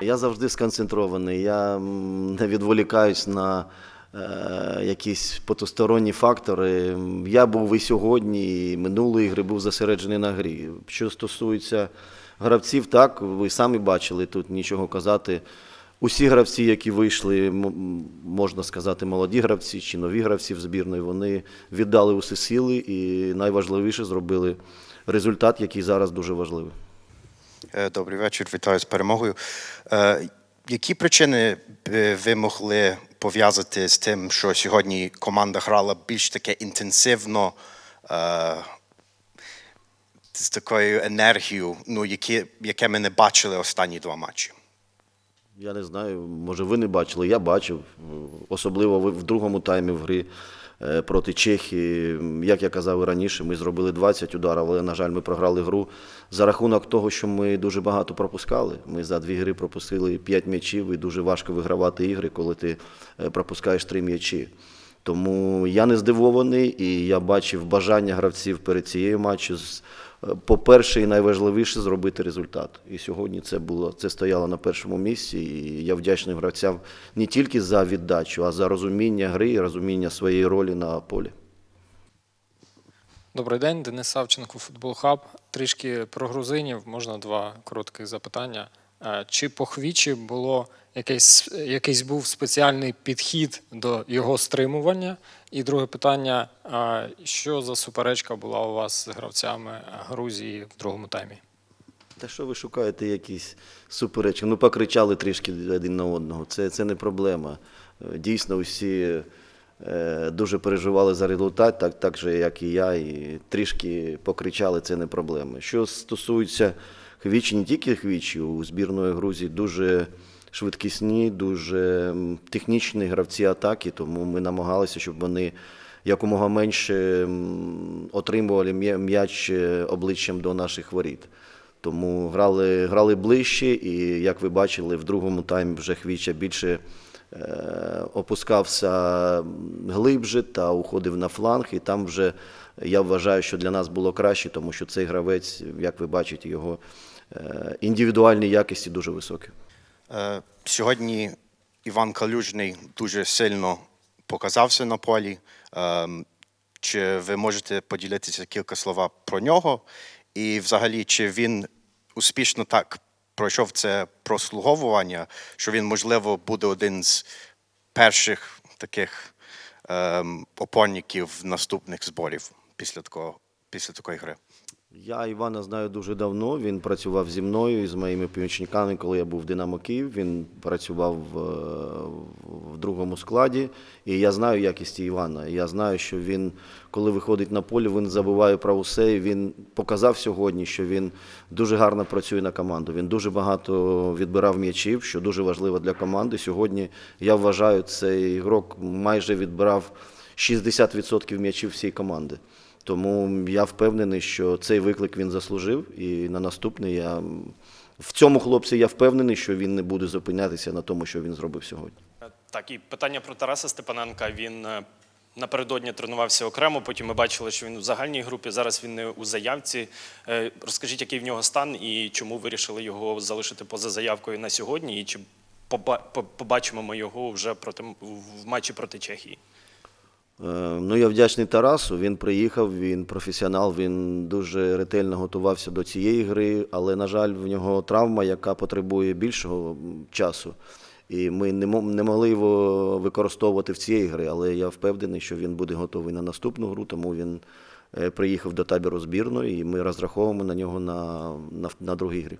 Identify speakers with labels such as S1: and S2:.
S1: Я завжди сконцентрований. Я не відволікаюсь на е, якісь потусторонні фактори. Я був і сьогодні, і минулої гри був зосереджений на грі. Що стосується гравців, так, ви самі бачили тут нічого казати. Усі гравці, які вийшли, можна сказати, молоді гравці чи нові гравці в збірної, вони віддали усі сили і найважливіше зробили результат, який зараз дуже важливий.
S2: Е, Добрий вечір, вітаю з перемогою. Е, Які причини е, ви могли пов'язати з тим, що сьогодні команда грала більш таке інтенсивно, з такою енергією, ну, яке ми не бачили останні два матчі?
S1: Я не знаю, може ви не бачили, я бачив. Особливо в другому таймі в грі е, проти Чехії. Як я казав і раніше, ми зробили 20 ударів, але, на жаль, ми програли гру за рахунок того, що ми дуже багато пропускали. Ми за дві гри пропустили 5 м'ячів, і дуже важко вигравати ігри, коли ти е, пропускаєш 3 м'ячі. Тому я не здивований, і я бачив бажання гравців перед цією е, По-перше, і найважливіше зробити результат. І сьогодні це було це стояло на першому місці. І я вдячний гравцям не тільки за віддачу, а за розуміння гри і розуміння своєї ролі на полі.
S3: Добрий день, Денис Савченко, Футбол Хаб. Трішки про грузинів. Можна два коротких запитання. Е, Чи по Хвічі було якийсь, якийсь був спеціальний підхід до його стримування? І друге питання: е, що за суперечка була у вас з гравцями Грузії в другому таймі?
S1: Та що ви шукаєте якісь суперечки? Ну, покричали трішки один на одного. Це, це не проблема. Е, Дійсно, усі дуже переживали за результат, так, так же, як і я, і трішки покричали, це не проблема. Що стосується Хвічі, не тільки Хвічі, у збірної Грузії дуже швидкісні, дуже технічні гравці атаки, тому ми намагалися, щоб вони якомога менше отримували м'яч е, обличчям до наших воріт. Тому грали, грали ближче, і як ви бачили, в другому таймі вже Хвіча більше опускався глибше та уходив на фланг. І там вже я вважаю, що для нас було краще, тому що цей гравець, як ви бачите, його е, індивідуальні якості дуже високі.
S2: Е, Сьогодні Іван Калюжний дуже сильно показався на полі. Чи ви можете поділитися кілька слова про нього? І взагалі, чи він успішно так пройшов це прослуговування, що він, можливо, буде один з перших таких ем, опорників наступних зборів після такого, після такої гри?
S1: Я Івана знаю дуже давно. Він працював зі мною і з моїми помічниками, коли я був в Динамо Київ. Він працював в, в другому складі. І я знаю якісті Івана. Я знаю, що він, коли виходить на поле, він забуває про усе. І він показав сьогодні, що він дуже гарно працює на команду. Він дуже багато відбирав м'ячів, що дуже важливо для команди. Сьогодні я вважаю, цей ігрок майже відбирав 60% м'ячів всієї команди. Тому я впевнений, що цей виклик він заслужив, і на наступний я в цьому хлопці я впевнений, що він не буде зупинятися на тому, що він зробив сьогодні.
S4: Так, і питання про Тараса Степаненка. Він е, напередодні тренувався окремо. Потім ми бачили, що він у загальній групі. Зараз він не у заявці. Е, Розкажіть, який в нього стан і чому вирішили його залишити поза заявкою на сьогодні? І чи поба- побачимо ми його вже проти в матчі проти Чехії?
S1: Е, Ну, я вдячний Тарасу. Він приїхав, він професіонал, він дуже ретельно готувався до цієї гри, але, на жаль, в нього травма, яка потребує більшого часу. І ми не мо- не могли його використовувати в цій грі, але я впевнений, що він буде готовий на наступну гру, тому він е, приїхав до табору збірної, і ми розраховуємо на нього на, на, на другій грі.